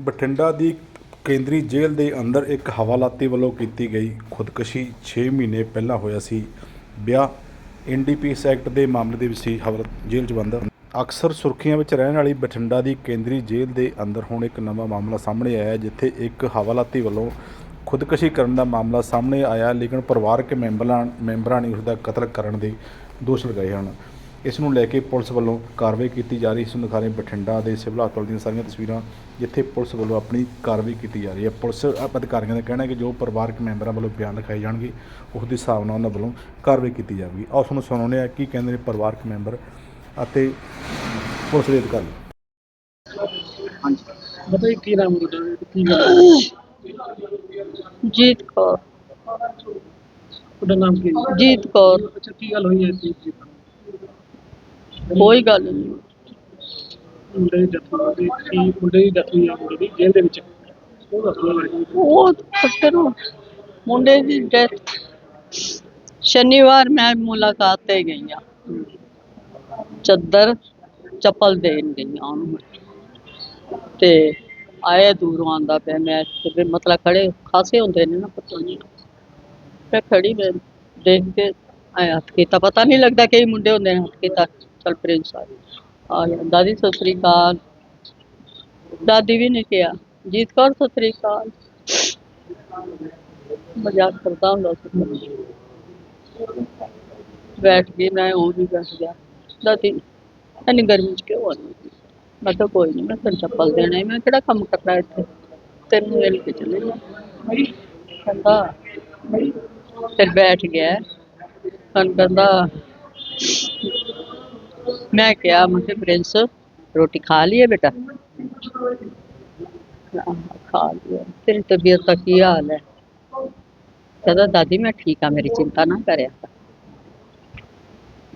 ਬਠਿੰਡਾ ਦੀ ਕੇਂਦਰੀ ਜੇਲ੍ਹ ਦੇ ਅੰਦਰ ਇੱਕ ਹਵਾਲਾਤੀ ਵੱਲੋਂ ਕੀਤੀ ਗਈ ਖੁਦਕੁਸ਼ੀ 6 ਮਹੀਨੇ ਪਹਿਲਾਂ ਹੋਇਆ ਸੀ। ਵਿਆਹ ਐਨਡੀਪੀਐਸ ਐਕਟ ਦੇ ਮਾਮਲੇ ਦੇ ਵਿੱਚ ਸੀ ਹਵਾਲਾ ਜੇਲ੍ਹ 'ਚ ਬੰਦ। ਅਕਸਰ ਸੁਰਖੀਆਂ ਵਿੱਚ ਰਹਿਣ ਵਾਲੀ ਬਠਿੰਡਾ ਦੀ ਕੇਂਦਰੀ ਜੇਲ੍ਹ ਦੇ ਅੰਦਰ ਹੁਣ ਇੱਕ ਨਵਾਂ ਮਾਮਲਾ ਸਾਹਮਣੇ ਆਇਆ ਜਿੱਥੇ ਇੱਕ ਹਵਾਲਾਤੀ ਵੱਲੋਂ ਖੁਦਕੁਸ਼ੀ ਕਰਨ ਦਾ ਮਾਮਲਾ ਸਾਹਮਣੇ ਆਇਆ, ਲੇਕਿਨ ਪਰਿਵਾਰਕ ਮੈਂਬਰਾਂ ਮੈਂਬਰਾਂ ਨੇ ਉਸ ਦਾ ਕਤਲ ਕਰਨ ਦੇ ਦੋਸ਼ ਲਗਾਏ ਹਨ। ਇਸ ਨੂੰ ਲੈ ਕੇ ਪੁਲਿਸ ਵੱਲੋਂ ਕਾਰਵਾਈ ਕੀਤੀ ਜਾ ਰਹੀ ਇਸ ਨੂੰ ਦਿਖਾ ਰਹੇ ਬਠਿੰਡਾ ਦੇ ਸਿਵਲ ਹਸਪਤਾਲ ਦੀਆਂ ਸਾਰੀਆਂ ਤਸਵੀਰਾਂ ਜਿੱਥੇ ਪੁਲਿਸ ਵੱਲੋਂ ਆਪਣੀ ਕਾਰਵਾਈ ਕੀਤੀ ਜਾ ਰਹੀ ਹੈ। ਪੁਲਿਸ ਅਧਿਕਾਰੀਆਂ ਦਾ ਕਹਿਣਾ ਹੈ ਕਿ ਜੋ ਪਰਿਵਾਰਕ ਮੈਂਬਰਾਂ ਵੱਲੋਂ ਬਿਆਨ ਲਿਖਾਏ ਜਾਣਗੇ ਉਸ ਦੇ ਹਿਸਾਬ ਨਾਲ ਉਹਨਾਂ ਵੱਲੋਂ ਕਾਰਵਾਈ ਕੀਤੀ ਜਾਵੇਗੀ। ਆਓ ਤੁਹਾਨੂੰ ਸੁਣਾਉਂਦੇ ਆ ਕੀ ਕਹਿੰਦੇ ਨੇ ਪਰਿਵਾਰਕ ਮੈਂਬਰ ਅਤੇ ਪੁਲਿਸ ਦੇ ਅਧਿਕਾਰੀ। ਹਾਂਜੀ। ਬਤਾਈ ਕੀ ਨਾਮ ਤੁਹਾਡਾ ਕੀ ਗੱਲ ਜੀਤ ਕੌਰ। ਤੁਹਾਡਾ ਨਾਮ ਕੀ ਜੀਤ ਕੌਰ। ਅੱਛਾ ਕੀ ਗੱਲ ਹੋਈ ਹੈ ਜੀ ਕੋਈ ਗੱਲ ਨਹੀਂ ਮੁੰਡੇ ਦੀ ਡੈਥ ਹੋਈ ਹੈ ਕੀ ਮੁੰਡੇ ਦੀ ਡੈਥ ਹੋਈ ਹੈ ਮੁੰਡੇ ਦੀ ਜੇਲ੍ਹ ਦੇ ਵਿੱਚ। ਉਹ ਦੱਸੋ ਬਾਰੇ। ਉਹ ਫਿਰ ਮੁੰਡੇ ਦੀ ਡੈਥ ਸ਼ਨੀਵਾਰ ਮੈਂ ਮੁਲਾਕਾਤ ਤੇ ਗਈ ਆ। ਚੱਦਰ ਚੱਪਲ ਦੇਣ ਗਈ ਆ ਉਹਨੂੰ ਤੇ ਆਏ ਦੂਰੋਂ ਆਂਦਾ ਪਿਆ ਮੈਂ ਤੇ ਮਤਲਬ ਖੜੇ ਖਾਸੇ ਹੁੰਦੇ ਨੇ ਨਾ ਪਤਾ ਨਹੀਂ ਮੈਂ ਖੜੀ ਮੈਂ ਦੇਖ ਕੇ ਆਇਆ ਹੱਥ ਕੀਤਾ। ਪਤਾ ਨਹੀਂ ਲੱਗਦਾ ਕਈ ਮੁੰਡੇ ਹੁੰਦੇ ਨੇ ਹੱਥ ਕੀਤਾ। ਚਲ ਪ੍ਰਿੰਸ ਆ ਆ ਗਿਆ ਦਾਦੀ ਸਤਿ ਸ੍ਰੀ ਅਕਾਲ। ਦਾਦੀ ਵੀ ਨੇ ਕਿਹਾ। ਜੀਤ ਕੌਰ ਸਤਿ ਸ੍ਰੀ ਅਕਾਲ। ਮਜ਼ਾਕ ਕਰਦਾ ਹੁੰਦਾ ਸੀ। ਬੈਠ ਕੇ ਮੈਂ ਉਹ ਵੀ ਬੈਠ ਗਿਆ। ਦਾਦੀ, ਇੰਨੀ ਗਰਮੀ ਚ ਕਿਉਂ ਆਉਂਦੀ ਮੈਂ ਕਿਹਾ ਕੋਈ ਨਹੀਂ ਮੈਂ ਤੈਨੂੰ ਚੱਪਲ ਦੇਣਾ ਹੈ ਮੈਂ ਕਿਹੜਾ ਕੰਮ ਕਰਨਾ ਇੱਥੇ? ਤੈਨੂੰ ਮਿਲ ਕੇ ਚਲੇ ਜਾ ਕਹਿੰਦਾ, ਫਿਰ ਬੈਠ ਗਿਆ। ਹੁਣ ਕਹਿੰਦਾ ਮੈਂ ਕਿਹਾ ਮੈਂ ਕਿਹਾ ਪ੍ਰਿੰਸ ਰੋਟੀ ਖਾ ਲਈ ਹੈ ਬੇਟਾ ਹਾਂ, ਖਾ ਲਿਆ ਤੇਰੀ ਤਬੀਅਤ ਦਾ ਕੀ ਹਾਲ ਹੈ ਕਹਿੰਦਾ ਦਾਦੀ ਮੈਂ ਠੀਕ ਆ ਮੇਰੀ ਚਿੰਤਾ ਨਾ ਕਰਿਆ ਕਰ।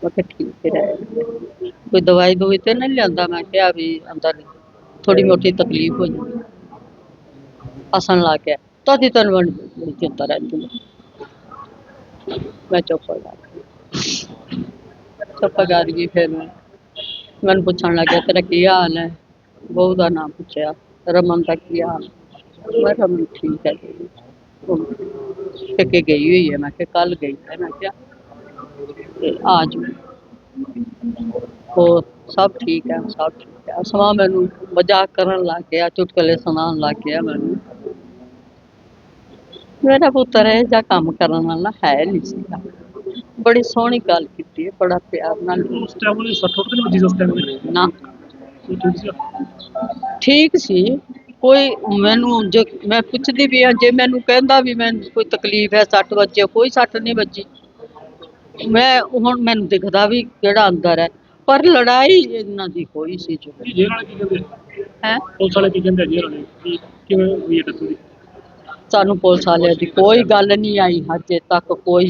ਮੈਂ ਕਿਹਾ ਠੀਕ ਹੈ ਕੋਈ ਦਵਾਈ ਦਵਾਈ ਤੇ ਨਹੀਂ ਲਿਆਂਦਾ ਮੈਂ ਕਿਹਾ ਵੀ ਅੰਦਰ ਥੋੜੀ ਮੋਟੀ ਤਕਲੀਫ ਹੋ ਜਾਂਦੀ ਹੱਸਣ ਲੱਗ ਗਿਆ ਦਾਦੀ ਤੈਨੂੰ ਬੜੀ ਬੜੀ ਚਿੰਤਾ ਰਹਿੰਦੀ ਹੈ ਮੈਂ ਚੁੱਪ ਹੋ ਮੈਨੂੰ ਪੁੱਛਣ ਲੱਗਿਆ, ਤੇਰਾ ਕੀ ਹਾਲ ਹੈ? ਬਹੂ ਦਾ ਨਾਮ ਪੁੱਛਿਆ, ਰਮਨ ਦਾ ਕੀ ਹਾਲ? ਮੈਂ ਕਿਹਾ ਰਮਨ ਠੀਕ ਹੈ ਜੀ ਉਹ ਗਈ ਹੋਈ ਹੈ, ਮੈਂ ਕਿਹਾ ਕੱਲ ਗਈ ਹੈ। ਮੈਂ ਕਿਹਾ, ਤੇ ਆ ਜਾਓ। ਹੋਰ ਸਭ ਠੀਕ ਹੈ, ਸਭ ਠੀਕ ਹੈ। ਸਮਾਂ ਮੈਨੂੰ ਮਜ਼ਾਕ ਕਰਨ ਲੱਗ ਗਿਆ, ਚੁਟਕਲੇ ਸੁਣਾਉਣ ਲੱਗ ਗਿਆ ਮੈਨੂੰ। ਮੇਰਾ ਪੁੱਤਰ ਇਹ ਜਾਂ ਕੰਮ ਕਰਨ ਵਾਲਾ ਹੈ ਨਹੀਂ ਸੀਗਾ। ਬੜੀ ਸੋਹਣੀ ਗੱਲ ਕੀਤੀ ਹੈ ਬੜਾ ਪਿਆਰ ਨਾਲ। ਉਸ ਟਾਈਮ ਉਹਨੇ ਸੱਟ ਉੱਟ ਤੇ ਨਹੀਂ ਵੱਜੀ ਉਸ ਟਾਈਮ ਨਾ। ਠੀਕ ਸੀ? ਠੀਕ ਸੀ। ਕੋਈ ਮੈਨੂੰ ਜੇ ਮੈਂ ਪੁੱਛਦੀ ਵੀ ਹਾਂ ਜੇ ਮੈਨੂੰ ਕਹਿੰਦਾ ਵੀ ਮੈਨੂੰ ਕੋਈ ਤਕਲੀਫ ਹੈ ਸੱਟ ਵੱਜੇ ਕੋਈ ਸੱਟ ਨਹੀਂ ਵੱਜੀ। ਮੈਂ ਹੁਣ ਮੈਨੂੰ ਦਿਖਦਾ ਵੀ ਕਿਹੜਾ ਅੰਦਰ ਹੈ। ਪਰ ਲੜਾਈ ਇਹਨਾਂ ਦੀ ਹੋਈ ਸੀ ਜੋ ਇਹ ਜੇਲ੍ਹ ਵਾਲੇ ਕੀ ਕਹਿੰਦੇ? ਹੈ? ਪੁਲਿਸ ਵਾਲੇ ਕੀ ਕਹਿੰਦੇ ਜੇਲ੍ਹ ਵਾਲੇ? ਕੀ ਕਿਵੇਂ ਹੋਈ ਹੈ ਡੈਥ ਦੀ ਸਾਨੂੰ ਪੁਲਿਸ ਵਾਲਿਆਂ ਦੀ ਕੋਈ ਗੱਲ ਨਹੀਂ ਆਈ ਹਜੇ ਤੱਕ ਕੋਈ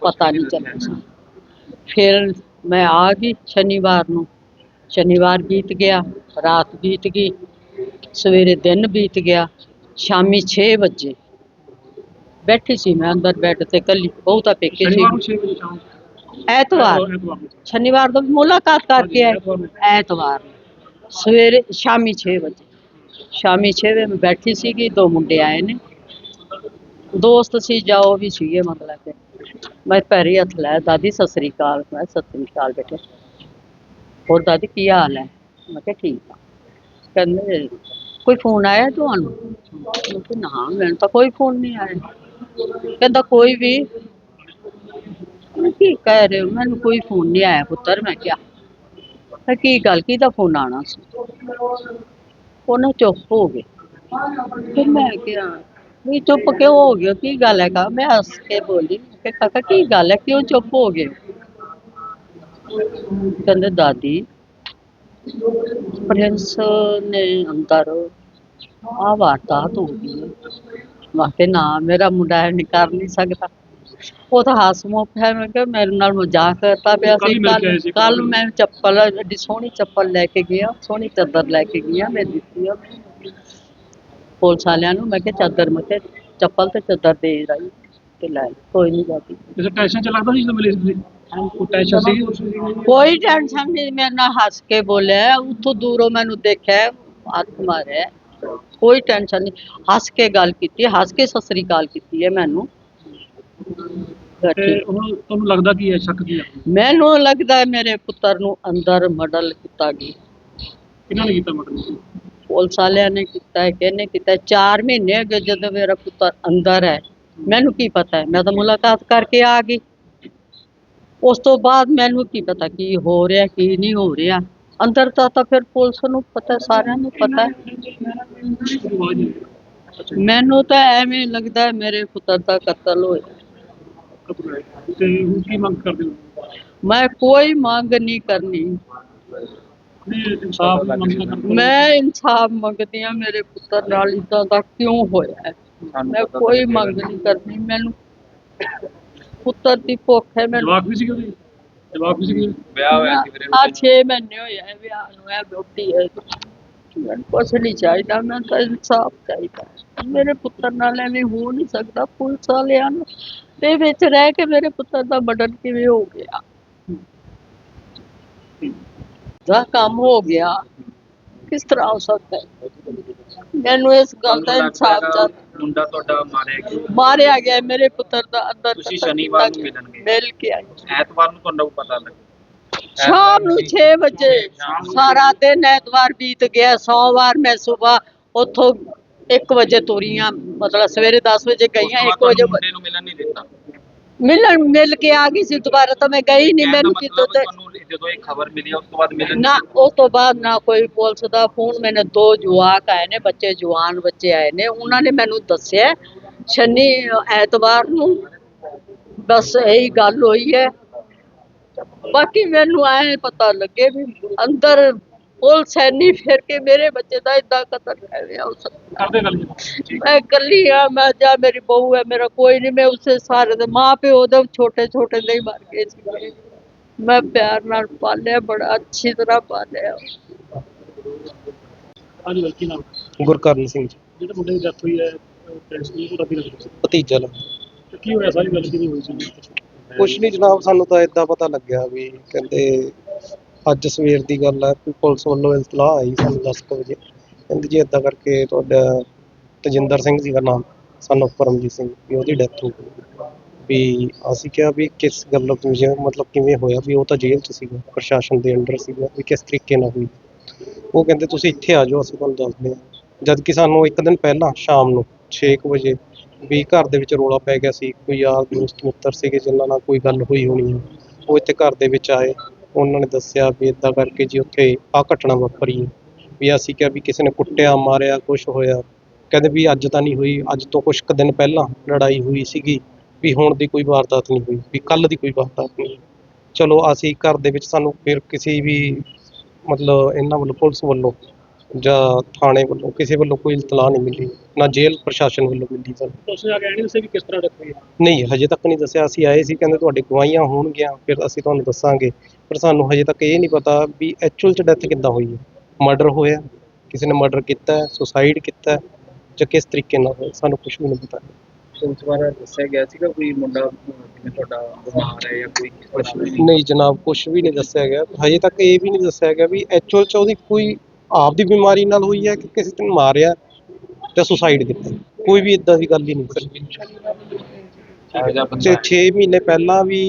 ਪਤਾ ਨਹੀਂ ਚੱਲਿਆ। ਫਿਰ ਮੈਂ ਆ ਗਈ ਸ਼ਨੀਵਾਰ ਨੂੰ। ਸ਼ਨੀਵਾਰ ਬੀਤ ਗਿਆ ਰਾਤ ਬੀਤ ਗਈ ਸਵੇਰੇ ਦਿਨ ਬੀਤ ਗਿਆ ਸ਼ਾਮੀ 6 ਵਜੇ ਬੈਠੀ ਸੀ ਮੈਂ ਅੰਦਰ ਬੈੱਡ ਤੇ ਕੱਲੀ ਬਹੁਤਾ ਪੇਕੇ ਸੀ। 6 ਵਜੇ ਸ਼ਾਮ ਐਤਵਾਰ। ਸ਼ਨੀਵਾਰ ਤੋਂ ਮੁਲਾਕਾਤ ਕਰਕੇ ਆਏ। ਐਤਵਾਰ ਸਵੇਰੇ ਸ਼ਾਮੀ 6 ਵਜੇ। ਸ਼ਾਮੀ 6 ਵਜੇ ਮੈਂ ਬੈਠੀ ਸੀਗੀ ਦੋ ਮੁੰਡੇ ਆਏ ਨੇ। ਦੋਸਤ ਸੀ ਜਾਂ ਉਹ ਵੀ ਸੀਗੇ ਮਤਲਬ ਕਿ। ਮੈਂ ਪੈਰੀ ਹੱਥ ਲਾਇਆ ਦਾਦੀ ਸਤਿ ਸ੍ਰੀ ਅਕਾਲ। ਮੈਂ ਕਿਹਾ, ਸਤਿ ਸ੍ਰੀ ਅਕਾਲ ਬੇਟੇ। ਹੋਰ ਦਾਦੀ ਕੀ ਹਾਲ ਹੈ? ਮੈਂ ਕਿਹਾ ਠੀਕ ਆ। ਕਹਿੰਦੇ ਕੋਈ ਫੋਨ ਆਇਆ ਤੁਹਾਨੂੰ? ਮੈਂ ਕਿਹਾ ਨਾ ਮੈਨੂੰ ਤਾਂ ਕੋਈ ਫੋਨ ਨਹੀਂ ਆਇਆ। ਕਹਿੰਦਾ ਕੋਈ ਵੀ। ਮੈਂ ਕੀ ਕਹਿ ਰਹੇ ਹੋ? ਮੈਨੂੰ ਕੋਈ ਫੋਨ ਨਹੀਂ ਆਇਆ ਪੁੱਤਰ ਮੈਂ ਕਿਹਾ। ਮੈਂ ਕੀ ਗੱਲ ਕਿਹਦਾ ਫੋਨ ਆਣਾ ਸੀ? ਉਹਨੇ ਚੁੱਪ ਹੋ ਗਏ। ਫਿਰ ਮੈਂ ਕਿਹਾ ਵੀ ਚੁੱਪ ਕਿਉਂ ਹੋ ਗਏ ਕੀ ਗੱਲ ਹੈ ਕਾ ਮੈਂ ਹੱਸ ਕੇ ਬੋਲੀ ਮੈਂ ਕਿਹਾ ਕਾਕਾ ਕੀ ਗੱਲ ਹੈ? ਕਿਉਂ ਚੁੱਪ ਹੋ ਗਏ? ਕਹਿੰਦੇ ਦਾਦੀ ਪ੍ਰਿੰਸ ਨੇ ਅੰਦਰ ਆ ਵਾਰਦਾਤ ਹੋ ਗਈ ਹੈ। ਮੈਂ ਕਿਹਾ ਨਾ ਮੇਰਾ ਮੁੰਡਾ ਇਹ ਨਹੀਂ ਕਰ ਨਹੀਂ ਸਕਦਾ। ਉਹ ਤਾਂ ਹਸਮੁਖ ਹੈ ਮੈਂ ਕਿਹਾ ਮੇਰੇ ਨਾਲ ਮਜ਼ਾਕ ਕਰਦਾ ਪਿਆ ਕੱਲ੍ਹ ਸੀ ਹੀ ਮਿਲ ਕੇ ਆਏ ਸੀ, ਕੱਲ ਮੈਂ ਚੱਪਲ ਐਡੀ ਸੋਹਣੀ ਚੱਪਲ ਲੈ ਕੇ ਗਿਆ ਸੋਹਣੀ ਚਾਦਰ ਲੈ ਕੇ ਗਿਆ ਮੈਂ ਦਿੱਤੀ ਆ। ਪੁਲਿਸ ਵਾਲਿਆਂ ਨੂੰ ਮੈਂ ਕਿਹਾ ਚਾਦਰ ਮੈਂ ਕਿਹਾ ਚੱਪਲ ਤੇ ਚਾਦਰ ਦੇ ਰਹੀ ਤੇ ਲੈ। ਕੋਈ ਨਹੀਂ ਜਾਤੀ ਕਿਸੇ ਟੈਨਸ਼ਨ ਚ ਲੱਗਦਾ ਸੀ ਜਦੋਂ ਮਿਲੇ ਸੀ ਤੁਸੀਂ ਕੋਈ ਟੈਨਸ਼ਨ ਸੀ? ਕੋਈ ਟੈਨਸ਼ਨ ਨਹੀਂ ਮੇਰੇ ਨਾਲ ਹੱਸ ਕੇ ਬੋਲਿਆ ਉੱਥੋਂ ਦੂਰੋਂ ਮੈਨੂੰ ਦੇਖਿਆ ਹੱਥ ਮਾਰਿਆ। ਕੋਈ ਟੈਨਸ਼ਨ ਨਹੀਂ ਹੱਸ ਕੇ ਗੱਲ ਕੀਤੀ ਹੱਸ ਕੇ ਸਤਿ ਸ੍ਰੀ ਅਕਾਲ ਕੀਤੀ ਹੈ ਮੈਨੂੰ। ਤੇ ਹੁਣ ਤੁਹਾਨੂੰ ਲੱਗਦਾ ਕੀ ਹੈ ਸ਼ੱਕ ਕੀ ਹੈ? ਮੈਨੂੰ ਲੱਗਦਾ ਮੇਰੇ ਪੁੱਤਰ ਨੂੰ ਅੰਦਰ ਮਡਲ ਕੀਤਾ ਗਿਆ। ਕਿਹਨਾਂ ਨੇ ਕੀਤਾ ਮਤਲਬ ਪੁਲਿਸ ਵਾਲਿਆਂ ਨੇ ਕੀਤਾ ਹੈ ਕਿਹਨੇ ਕੀਤਾ ਹੈ? ਚਾਰ ਮਹੀਨੇ ਅਗੇ ਜਦੋਂ ਮੇਰਾ ਪੁੱਤਰ ਅੰਦਰ ਹੈ ਮੈਨੂੰ ਕੀ ਪਤਾ ਹੈ? ਮੈਂ ਤਾਂ ਮੁਲਾਕਾਤ ਕਰਕੇ ਆ ਗਈ। ਉਸ ਤੋਂ ਬਾਅਦ ਮੈਨੂੰ ਕੀ ਪਤਾ ਕੀ ਹੋ ਰਿਹਾ ਕੀ ਨਹੀਂ ਹੋ ਰਿਹਾ? ਅੰਦਰ ਤਾਂ ਤਾਂ ਫਿਰ ਪੁਲਿਸ ਨੂੰ ਪਤਾ ਸਾਰਿਆਂ ਨੂੰ ਪਤਾ ਹੈ। ਮੈਨੂੰ ਤਾਂ ਐਵੇਂ ਲੱਗਦਾ ਹੈ ਮੇਰੇ ਪੁੱਤਰ ਦਾ ਕਤਲ ਹੋਇਆ। ਕਬਰ ਹੈ ਤੇ ਹੁਣ ਕੀ ਮੰਗ ਕਰਦੇ ਹੋ? ਮੈਂ ਕੋਈ ਮੰਗ ਨਹੀਂ ਕਰਨੀ। ਨਹੀਂ ਇਨਸਾਫ ਦੀ ਮੰਗ ਨਾ ਕਰਦੇ ਮੈਂ ਇਨਸਾਫ ਮੰਗਦੀ ਹਾਂ ਮੇਰੇ ਪੁੱਤਰ ਨਾਲ ਇਦਾਂ ਦਾ ਕਿਉਂ ਹੋਇਆ ਹੈ? ਮੈਂ ਕੋਈ ਮੰਗ ਨਹੀਂ ਕਰਨੀ ਮੈਨੂੰ ਪੁੱਤਰ ਦੀ ਭੁੱਖ ਹੈ ਮੈਨੂੰ ਜਵਾਬ ਵੀ ਸੀ ਉਹਦੀ? ਜਵਾਬ ਵੀ ਸੀ ਵਿਆਹ ਹੋਇਆ ਸੀ ਵੀਰੇ ਆ 6 ਮਹੀਨੇ ਹੋਏ ਹੈ ਵਿਆਹ ਨੂੰ ਹੈ ਬੋਟੀ ਹੈ। ਮੈਨੂੰ ਕੁਛ ਨਹੀਂ ਚਾਹੀਦਾ ਮੈਂ ਤਾਂ ਇਨਸਾਫ ਚਾਹੀਦਾ ਮੇਰੇ ਪੁੱਤਰ ਨਾਲ ਐਵੇਂ ਹੋ ਨਹੀਂ ਸਕਦਾ ਪੁਲਿਸ ਵਾਲਿਆਂ ਨੂੰ। ਦੇ ਵਿੱਚ ਰਹਿ ਕੇ ਮੇਰੇ ਪੁੱਤਰ ਦਾ ਮਰਡਰ ਕਿਵੇਂ ਹੋ ਗਿਆ? ਦਾ ਕੰਮ ਹੋ ਗਿਆ। ਕਿਸ ਤਰ੍ਹਾਂ ਹੋ ਸਕਦਾ ਹੈ? ਮੈਨੂੰ ਇਸ ਗੱਲ ਦਾ ਇਨਸਾਫ ਚਾਹੀਦਾ। ਮੁੰਡਾ ਤੁਹਾਡਾ ਮਾਰਿਆ ਗਿਆ? ਮਾਰਿਆ ਗਿਆ ਮੇਰੇ ਪੁੱਤਰ ਦਾ ਅੰਦਰ ਤੁਸੀਂ ਸ਼ਨੀਵਾਰ ਕੀਤਾ ਨੂੰ ਗਿਆ। ਮਿਲਣਗੇ। ਮਿਲ ਕੇ ਆਈ ਐਤਵਾਰ ਨੂੰ ਤੁਹਾਨੂੰ ਪਤਾ ਲੱਗਾ। ਸ਼ਾਮ ਨੂੰ 6 ਵਜੇ ਸਾਰਾ ਦਿਨ ਐਤਵਾਰ ਬੀਤ ਗਿਆ। ਸੋਮਵਾਰ ਮੈਂ ਸਵੇਰ ਉੱਥੋਂ 1 ਵਜੇ ਤੁਰੀਆਂ ਮਤਲਬ ਸਵੇਰੇ 10 ਵਜੇ ਗਈਆਂ 1 ਵਜੇ ਮੁੰਡੇ ਨੂੰ ਮਿਲਣ ਨਹੀਂ ਦਿੱਤਾ? ਮਿਲਣ ਮਿਲ ਕੇ ਆ ਗਈ ਸੀ। ਦੁਬਾਰਾ ਤਾਂ ਮੈਂ ਗਈ ਨਹੀਂ। ਕਹਿਣ ਦਾ ਮੈਨੂੰ ਮਤਲਬ ਕਿਤੋਂ ਤੇ ਤੁਹਾਨੂੰ ਜਦੋਂ ਇਹ ਖਬਰ ਮਿਲੀ ਉਸ ਤੋਂ ਬਾਅਦ ਮਿਲਣ ਨਾ ਉਸ ਤੋਂ ਬਾਅਦ ਨਾ ਕੋਈ ਪੁਲਿਸ ਦਾ ਫੋਨ ਮੈਨੇ ਦੋ ਜਵਾਕ ਆਏ ਨੇ ਬੱਚੇ ਜਵਾਨ ਬੱਚੇ ਆਏ ਨੇ ਉਹਨਾਂ ਨੇ ਮੈਨੂੰ ਦੱਸਿਆ ਸ਼ਨੀ ਐਤਵਾਰ ਨੂੰ ਬਸ ਇਹੀ ਗੱਲ ਹੋਈ ਹੈ। ਬਾਕੀ ਮੈਨੂੰ ਐ ਪਤਾ ਲੱਗੇ ਵੀ ਅੰਦਰ ਪੁਲਿਸ ਐਨੀ ਫਿਰ ਕੇ ਮੇਰੇ ਬੱਚੇ ਦਾ ਇਦਾਂ ਕਤਲ ਕਰ ਹੋ ਸਕਦਾ ਕਰਦੇ ਗੱਲ ਜੀ। ਮੈਂ ਇਕੱਲੀ ਆ ਮੈਂ ਜਾਂ ਮੇਰੀ ਬਹੂ ਹੈ ਮੇਰਾ ਕੋਈ ਨਹੀਂ ਮੈਂ ਉਸੇ ਸਾਰੇ ਦੇ ਮਾਂ ਪਿਓ ਦੇ ਛੋਟੇ ਛੋਟੇ ਦੇ ਹੀ ਮਰ ਗਏ ਸੀ। ਮੈਂ ਪਿਆਰ ਨਾਲ ਪਾਲਿਆ ਬੜਾ ਅੱਛੀ ਤਰ੍ਹਾਂ ਪਾਲਿਆ। ਹਾਂਜੀ ਬਾਈ ਕੀ ਨਾਮ? ਗੁਰਕਰਨ ਸਿੰਘ ਜੀ। ਜਿਹੜੇ ਮੁੰਡੇ ਦੀ ਡੈਥ ਹੋਈ ਹੈ ਫਰੈਂਡਸ ਦੀ ਉਹਦਾ ਵੀ ਲੱਗਦਾ? ਸੀ ਭਤੀਜਾ ਲ। ਤੇ ਕੀ ਹੋਇਆ? ਸਾਰੀ ਗੱਲ ਕਿਵੇਂ ਹੋਈ ਸੀ? ਕੁਛ ਨਹੀਂ ਜਨਾਬ ਸਾਨੂੰ ਤਾਂ ਇਦਾਂ ਪਤਾ ਲੱਗਿਆ ਵੀ ਕਹਿੰਦੇ ਅੱਜ ਸਵੇਰ ਦੀ ਗੱਲ ਹੈ ਕਿ ਪੁਲਿਸ ਵੱਲੋਂ ਇਤਲਾਹ ਆਈ ਸਾਨੂੰ 10 ਕੁ ਵਜੇ। ਕਹਿੰਦੇ ਜੀ ਇਦਾਂ ਕਰਕੇ ਤੁਹਾਡਾ ਤਜਿੰਦਰ ਸਿੰਘ ਜੀ ਦਾ ਨਾਮ ਸਾਨੂੰ ਪਰਮਜੀਤ ਸਿੰਘ ਵੀ ਉਹਦੀ ਡੈਥ ਹੋ ਗਈ। ਵੀ ਅਸੀਂ ਕਿਹਾ ਵੀ ਕਿਸ ਗੱਲ ਤੋਂ ਜੇ ਮਤਲਬ ਕਿਵੇਂ ਹੋਇਆ ਵੀ ਉਹ ਤਾਂ ਜੇਲ੍ਹ 'ਚ ਸੀਗਾ, ਪ੍ਰਸ਼ਾਸਨ ਦੇ ਅੰਡਰ ਸੀਗਾ ਵੀ ਕਿਸ ਤਰੀਕੇ ਨਾਲ ਹੋਈ। ਉਹ ਕਹਿੰਦੇ ਤੁਸੀਂ ਇੱਥੇ ਆ ਜਾਓ, ਅਸੀਂ ਤੁਹਾਨੂੰ ਦੱਸਦੇ ਹਾਂ। ਜਦ ਕਿ ਸਾਨੂੰ ਇੱਕ ਦਿਨ ਪਹਿਲਾਂ ਸ਼ਾਮ ਨੂੰ 6 ਵਜੇ ਵੀ ਘਰ ਦੇ ਵਿੱਚ ਰੋਲਾ ਪੈ ਗਿਆ ਸੀ, ਕੋਈ ਯਾਰ, ਦੋਸਤ, ਮਿੱਤਰ ਸੀਗੇ ਜਿਨ੍ਹਾਂ ਨਾਲ ਕੋਈ ਗੱਲ ਹੋਈ ਹੋਣੀ ਹੈ ਉਹ ਇੱਥੇ ਘਰ ਦੇ ਵਿੱਚ ਆਏ, ਉਹਨਾਂ ਨੇ ਦੱਸਿਆ ਵੀ ਇਦਾਂ ਕਰਕੇ ਜੀ ਉੱਥੇ ਆ ਘਟਨਾ ਵਾਪਰੀ ਹੈ ਵੀ ਅਸੀਂ ਕਿਹਾ ਵੀ ਕਿਸੇ ਨੇ ਕੁੱਟਿਆ, ਮਾਰਿਆ ਕੁਝ ਹੋਇਆ। ਕਹਿੰਦੇ ਵੀ ਅੱਜ ਤਾਂ ਨਹੀਂ ਹੋਈ, ਅੱਜ ਤੋਂ ਕੁਝ ਕੁ ਦਿਨ ਪਹਿਲਾਂ ਲੜਾਈ ਹੋਈ ਸੀਗੀ। ਵੀ ਹੁਣ ਦੀ ਕੋਈ ਵਾਰਦਾਤ ਨਹੀਂ ਹੋਈ ਵੀ ਕੱਲ ਦੀ ਕੋਈ ਵਾਰਦਾਤ ਨਹੀਂ। ਚਲੋ ਅਸੀਂ ਘਰ ਦੇ ਵਿੱਚ ਸਾਨੂੰ ਫਿਰ ਕਿਸੇ ਵੀ ਮਤਲਬ ਇਹਨਾਂ ਵੱਲੋਂ ਪੁਲਿਸ ਵੱਲੋਂ ਜਾਂ ਥਾਣੇ ਵੱਲੋਂ ਕਿਸੇ ਵੱਲੋਂ ਕੋਈ ਇਤਲਾਹ ਨਹੀਂ ਮਿਲੀ ਨਾ ਜੇਲ੍ਹ ਪ੍ਰਸ਼ਾਸਨ ਵੱਲੋਂ ਮਿਲੀ ਸਾਨੂੰ। ਤੁਸੀਂ ਆ ਕੇ ਨਹੀਂ ਦੱਸਿਆ ਕਿਸ ਤਰ੍ਹਾਂ ਹੋਈ ਹੈ ਨਹੀਂ ਹਜੇ ਤੱਕ ਨਹੀਂ ਦੱਸਿਆ। ਅਸੀਂ ਆਏ ਸੀ ਕਹਿੰਦੇ ਤੁਹਾਡੇ ਗਵਾਹੀਆਂ ਹੋਣਗੀਆਂ ਫਿਰ ਅਸੀਂ ਤੁਹਾਨੂੰ ਦੱਸਾਂਗੇ। ਪਰ ਸਾਨੂੰ ਹਜੇ ਤੱਕ ਇਹ ਨਹੀਂ ਪਤਾ ਵੀ ਐਕਚੁਅਲ ਚ ਡੈਥ ਕਿੱਦਾਂ ਹੋਈ ਹੈ। ਮਰਡਰ ਹੋਇਆ ਕਿਸੇ ਨੇ ਮਰਡਰ ਕੀਤਾ ਸੁਸਾਈਡ ਕੀਤਾ ਜਾਂ ਕਿਸ ਤਰੀਕੇ ਨਾਲ ਹੋਇਆ ਸਾਨੂੰ ਕੁਝ ਵੀ ਨਹੀਂ ਪਤਾ। ਪੁਲਿਸ ਵਾਲਾ ਦੱਸਿਆ ਗਿਆ ਸੀਗਾ ਕੋਈ ਮੁੰਡਾ ਜਿਵੇਂ ਤੁਹਾਡਾ ਬਿਮਾਰ ਹੈ ਜਾਂ ਕੋਈ ਕੁਛ ਨਹੀਂ। ਨਹੀਂ ਜਨਾਬ ਕੁਝ ਵੀ ਨਹੀਂ ਦੱਸਿਆ ਗਿਆ। ਹਜੇ ਤੱਕ ਇਹ ਵੀ ਨਹੀਂ ਦੱਸਿਆ ਗਿਆ ਵੀ ਐਕਚੁਅਲ ਚ ਉਹਦੀ ਕੋਈ ਆਪ ਦੀ ਬਿਮਾਰੀ ਨਾਲ ਹੋਈ ਹੈ ਕਿ ਕਿਸੇ ਨੇ ਮਾਰਿਆ ਜਾਂ ਸੁਸਾਈਡ ਕੀਤਾ। ਕੋਈ ਵੀ ਇਦਾਂ ਦੀ ਗੱਲ ਹੀ ਨਹੀਂ ਸਰ ਤੇ ਹੈ। 6 ਮਹੀਨੇ ਪਹਿਲਾਂ ਵੀ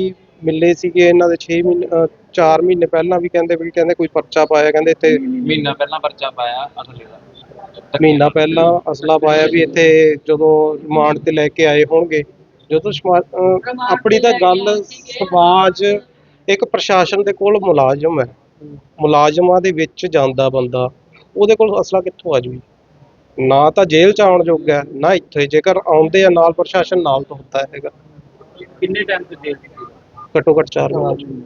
ਮਿਲੇ ਸੀਗੇ ਇਹਨਾਂ ਦੇ 6 ਮਹੀਨੇ 4 ਮਹੀਨੇ ਪਹਿਲਾਂ ਵੀ ਕਹਿੰਦੇ ਵੀ ਕਹਿੰਦੇ ਕੋਈ ਪਰਚਾ ਪਾਇਆ ਕਹਿੰਦੇ ਇੱਥੇ ਮਹੀਨਾ ਪਹਿਲਾਂ ਪਰਚਾ ਪਾਇਆ ਅਸਲੇ ਦਾ। ਮਹੀਨਾ ਪਹਿਲਾਂ ਅਸਲਾ ਪਾਇਆ ਵੀ ਇੱਥੇ ਜਦੋਂ ਰਿਮਾਂਡ ਤੇ ਲੈ ਕੇ ਆਏ ਹੋਣਗੇ ਜਦੋਂ ਸਮਾ- ਅਹ ਆਪਣੀ ਤਾਂ ਗੱਲ ਸਮਾਜ ਇੱਕ ਪ੍ਰਸ਼ਾਸਨ ਦੇ ਕੋਲ ਮੁਲਾਜ਼ਮ ਹੈ। ਮੁਲਾਜ਼ਮਾਂ ਦੇ ਵਿੱਚ ਜਾਂਦਾ ਬੰਦਾ ਉਹਦੇ ਕੋਲ ਅਸਲਾ ਕਿੱਥੋਂ ਆ ਜੂਗੀ? ਨਾ ਤਾਂ ਜੇਲ੍ਹ ਚ ਆਉਣ ਜੋਗਾ ਹੈ, ਨਾ ਇੱਥੇ ਜੇਕਰ ਆਉਂਦੇ ਆ ਨਾਲ ਪ੍ਰਸ਼ਾਸਨ ਨਾਲ ਤਾਂ ਹੁੰਦਾ ਹੈਗਾ। ਕਿੰਨੇ ਟਾਈਮ ਤੇ ਜੇਲ੍ਹ ਘੱਟੋ ਘੱਟ 4 ਮਹੀਨੇ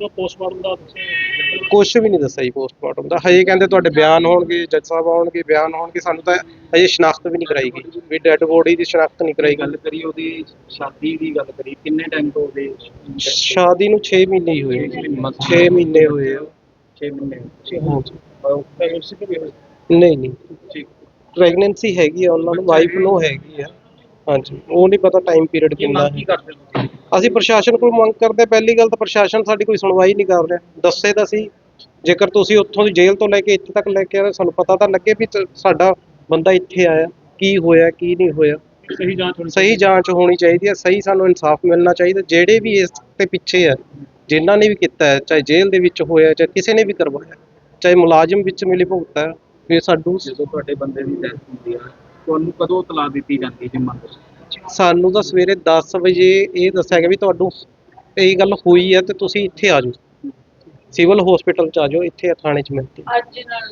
ਪੂਰਾ ਪੋਸਟਮਾਰਟਮ ਦਾ ਦੱਸਿਆ ਕੁਝ ਵੀ ਨਹੀਂ ਦੱਸਿਆ ਜੀ ਪੋਸਟਮਾਰਟਮ ਦਾ। ਹਜੇ ਕਹਿੰਦੇ ਤੁਹਾਡੇ ਬਿਆਨ ਹੋਣਗੇ ਜੱਜ ਸਾਹਿਬ ਆਉਣਗੇ ਬਿਆਨ ਹੋਣਗੇ। ਸਾਨੂੰ ਤਾਂ ਹਜੇ ਸ਼ਨਾਖਤ ਵੀ ਨਹੀਂ ਕਰਾਈ ਗਈ। ਵੀ ਡੈੱਡ ਬੋਡੀ ਦੀ ਸ਼ਨਾਖਤ ਨਹੀਂ ਕਰਾਈ ਗੱਲ ਕਰੀ ਉਹਦੀ ਸ਼ਾਦੀ ਦੀ ਗੱਲ ਕਰੀ। ਕਿੰਨੇ ਟਾਈਮ ਤੋਂ ਉਹਦੇ ਸ਼ਾਦੀ ਨੂੰ 6 ਮਹੀਨੇ ਹੀ ਹੋਏ। 6 ਮਹੀਨੇ ਹੋਏ ਆ। 6 ਮਹੀਨੇ। ਨਹੀਂ ਨਹੀਂ। ਠੀਕ। ਪ੍ਰੈਗਨੈਂਸੀ ਹੈਗੀ ਆ ਉਹਨਾਂ ਨੂੰ। ਵਾਈਫ ਨੂੰ ਹੈਗੀ ਆ। ਹਾਂਜੀ। ਉਹ ਨਹੀਂ ਪਤਾ ਟਾਈਮ ਪੀਰੀਅਡ ਕਿੰਨਾ ਹੈ। ਅਸੀਂ ਪ੍ਰਸ਼ਾਸਨ ਕੋਲ ਮੰਗ ਕਰਦੇ ਪਹਿਲੀ ਗੱਲ ਤਾਂ ਪ੍ਰਸ਼ਾਸਨ ਸਾਡੀ ਕੋਈ ਸੁਣਵਾਈ ਨਹੀਂ ਕਰ ਰਿਹਾ। ਦੱਸੇ ਤਾਂ ਸੀ ਜੇਕਰ ਤੁਸੀਂ ਉੱਥੋਂ ਦੀ ਜੇਲ੍ਹ ਤੋਂ ਲੈ ਕੇ ਇੱਥੇ ਤੱਕ ਲੈ ਕੇ ਆ ਰਹੇ ਸਾਨੂੰ ਪਤਾ ਤਾਂ ਲੱਗੇ ਵੀ ਸਾਡਾ ਬੰਦਾ ਇੱਥੇ ਆਇਆ ਕੀ ਹੋਇਆ ਕੀ ਨਹੀਂ ਹੋਇਆ। ਸਹੀ ਜਾਂਚ ਹੋਣੀ ਸਹੀ ਜਾਂਚ ਹੋਣੀ ਚਾਹੀਦੀ ਹੈ ਸਹੀ ਸਾਨੂੰ ਇਨਸਾਫ ਮਿਲਣਾ ਚਾਹੀਦਾ ਜਿਹੜੇ ਵੀ ਇਸ ਤੇ ਪਿੱਛੇ ਹੈ ਜਿਨ੍ਹਾਂ ਨੇ ਵੀ ਕੀਤਾ ਹੈ ਚਾਹੇ ਜੇਲ੍ਹ ਦੇ ਵਿੱਚ ਹੋਇਆ ਚਾਹੇ ਕਿਸੇ ਨੇ ਵੀ ਕਰਵਾਇਆ ਚਾਹੇ ਮੁਲਾਜ਼ਮ ਵਿੱਚ ਮਿਲੀ ਭੁਗਤ ਹੈ ਇਹ ਸਾਨੂੰ ਜਦੋਂ ਤੁਹਾਡੇ ਬੰਦੇ ਦੀ ਡੈਥ ਹੁੰਦੀ ਆ ਤੁਹਾਨੂੰ ਕਦੋਂ ਤਲਾ ਦਿੱਤੀ ਜਾਂਦੀ ਹੈ ਜਿੰਮਾਂ ਤੋਂ? ਸਾਨੂੰ ਤਾਂ ਸਵੇਰੇ 10 ਵਜੇ ਇਹ ਦੱਸਿਆ ਗਿਆ ਵੀ ਤੁਹਾਨੂੰ ਇਹ ਗੱਲ ਹੋਈ ਹੈ ਤੇ ਤੁਸੀਂ ਇੱਥੇ ਆ ਜਾਓ। ਸਿਵਲ ਹਸਪੀਟਲ ਚ ਆ ਜਾਓ ਇੱਥੇ ਥਾਣੇ ਚ ਨਾਲ।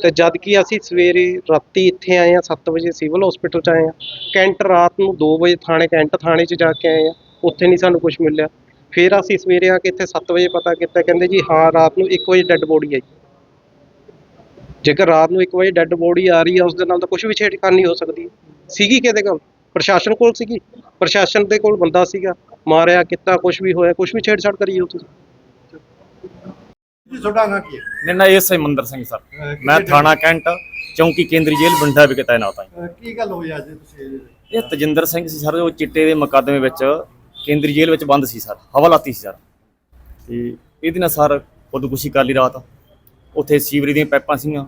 ਤੇ ਜਦ ਕਿ ਅਸੀਂ ਸਵੇਰੇ ਰਾਤੀ ਇੱਥੇ ਆਏ ਆ 7 ਵਜੇ ਸਿਵਲ ਹਸਪੀਟਲ ਚ ਆਏ ਆ। ਕੈਂਟ ਰਾਤ ਨੂੰ 2 ਵਜੇ ਥਾਣੇ ਕੈਂਟ ਥਾਣੇ ਚ ਜਾ ਕੇ ਆਏ ਆ। ਉੱਥੇ ਨਹੀਂ ਸਾਨੂੰ ਕੁਝ ਮਿਲਿਆ। ਫਿਰ ਅਸੀਂ ਸਵੇਰੇ ਆ ਕੇ ਇੱਥੇ 7 ਵਜੇ ਪਤਾ ਕੀਤਾ ਕਹਿੰਦੇ ਜੀ ਹਾਂ ਰਾਤ ਨੂੰ 1 ਵਜੇ ਡੈੱਡ ਬੋਡੀ ਆਈ। ਜੇਕਰ ਰਾਤ ਨੂੰ 1 ਵਜੇ ਡੈੱਡ ਬੋਡੀ ਆ ਰਹੀ ਹੈ ਉਸ ਦੇ ਨਾਲ ਤਾਂ ਕੁਝ ਵੀ ਛੇੜਖਾਨੀ ਹੋ ਸਕਦੀ ਸੀਗੀ ਕਿਹਦੇ ਕੋਲ? ਪ੍ਰਸ਼ਾਸਨ ਕੋਲ ਸੀਗੀ। ਪ੍ਰਸ਼ਾਸਨ ਦੇ ਕੋਲ ਬੰਦਾ ਸੀਗਾ। ਮਾਰਿਆ ਕੀਤਾ ਕੁਝ ਵੀ ਹੋਇਆ ਕੁਝ ਵੀ ਛੇੜਛਾੜ ਕਰੀ ਹੋ ਤੁਸੀਂ। ਜੀ ਤੁਹਾਡਾ ਨਾਂ ਕੀ ਹੈ? ਮੇਰਾ ਨਾਮ ਮੰਦਰ ਸਿੰਘ ਸਰ। ਮੈਂ ਥਾਣਾ ਕੈਂਟ ਚੌਂਕੀ ਕੇਂਦਰੀ ਜੇਲ੍ਹ ਬਿੰਡਾ ਵਿਖੇ ਤਾਇਨਾਤ ਹਾਂ ਅਹ ਕੀ ਗੱਲ ਹੋਈ ਅੱਜ ਤੁਸੀਂ? ਇਹ ਤਜਿੰਦਰ ਸਿੰਘ ਸੀ ਸਰ ਉਹ ਚਿੱਟੇ ਦੇ ਮੁਕੱਦਮੇ ਵਿੱਚ ਕੇਂਦਰੀ ਜੇਲ੍ਹ ਵਿੱਚ ਬੰਦ ਸੀ ਸਰ। ਹਵਾਲਾਤੀ ਸੀ ਸਰ। ਤੇ ਇਹਦੇ ਨਾਲ ਸਰ ਖੁਦਕੁਸ਼ੀ ਕਰ ਲਈ ਰਾਤ। ਉੱਥੇ ਸੀਵਰੇਜ ਦੀਆਂ ਪਾਈਪਾਂ ਸੀਗੀਆਂ।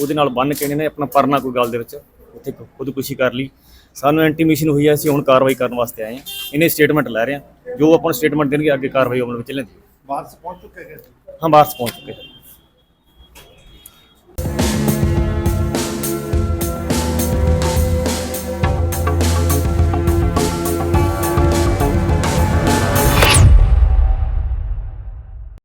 ਉਹਦੇ ਨਾਲ ਬੰਨ ਕੇ ਇਹਨੇ ਨੇ ਆਪਣਾ ਪਰਨਾ ਕੋਈ ਗੱਲ ਦੇ ਵਿੱਚ ਉੱਥੇ ਖੁਦਕੁਸ਼ੀ ਕਰ ਲਈ। ਸਾਨੂੰ ਇੰਟੀਮੇਸ਼ਨ ਹੋਈ ਹੈ ਅਸੀਂ ਹੁਣ ਕਾਰਵਾਈ ਕਰਨ ਵਾਸਤੇ ਆਏ ਹਾਂ ਇਹਨੇ ਸਟੇਟਮੈਂਟ ਲੈ ਰਹੇ ਹਾਂ ਜੋ ਆਪਾਂ ਨੂੰ ਸਟੇਟਮੈਂਟ ਦੇਣਗੇ ਅੱਗੇ ਕਾਰਵਾਈ ਅਮਲ ਵਿੱਚ ਲੈਂਦੀ ਚ ਪਹੁੰਚ ਚੁੱਕੇ ਹਾਂ ਬਾਹਰ ਪਹੁੰਚ ਚੁੱਕੇ